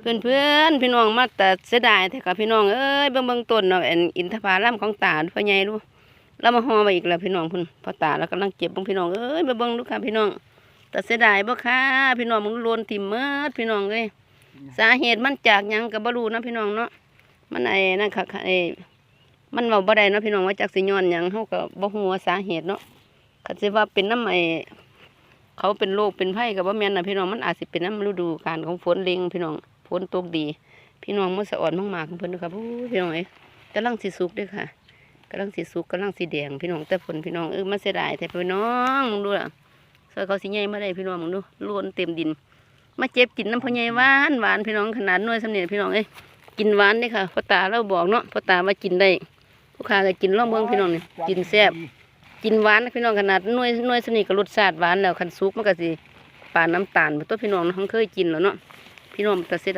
เพื่อนเพื่อนพี่น้องมาแต่เสียดายแต่กับพี่น้องเอ้ยเบิ่งเบิ่งต้นเนาะอันอินทผลัมของตาพ่อใหญ่ดูแล้วมาห่อไว้อีกแล้วพี่น้องพุ่นพอตาแล้วกำลังเก็บบิ่งพี่น้องเอ้ยมาเบิ่งดูค่ะพี่น้องแต่เสียดายบ่ค่ะพี่น้องมึงโลนทิ่มเมิดพี่น้องเอ้ยสาเหตุมันจากยังก็บ่รู้เนะพี่น้องเนาะมันไอ้นั่นค่ะไอ้มันเว้าบ่ได้เนาะพี่น้องว่าจากสิย้อนยังเฮาก็บ่ฮู้ว่าสาเหตุเนาะคันสิว่าเป็นน้ำไอ้เขาเป็นโรคเป็นไผก็บ่แม่นนะพี่น้องมันอาจสิเป็นน้ำฤดูกาลของฝนเล็งพี่น้อง ฝนตกดี พี่น้องมันสะอ่อนมากๆของเพิ่นด้อค่ะพี่น้องเอ้ยกำลังสิสุกด้อค่ะกำลังสิสุกกำลังสิแดงพี่น้องแต่ผลพี่น้องเออมันเสียดายแต่พี่น้องมึงดูล่ะซอยเขาสิใหญ่มาได้พี่น้องมึงดูล้นเต็มดิน มาเจ็บกินน้ำพ่อใหญ่หวานหวานพี่น้องขนาดน้อยสำเนียพี่น้องเอ้ยกินหวานเด้ค่ะพ่อตาเราบอกเนาะพ่อตาว่ากินได้ลูกค้าก็กินร่องเบิ่งพี่น้องเนี่ยกินแซ่บกินหวานพี่น้องขนาดน้อยน้อยสนียงก็รสชาติหวานแล้วคันสุกมันก็สิปานน้ำตาลบ่ตัวพี่น้องเนาะเขาเคยกินแล้วเนาะพี่น้องแต่เสีย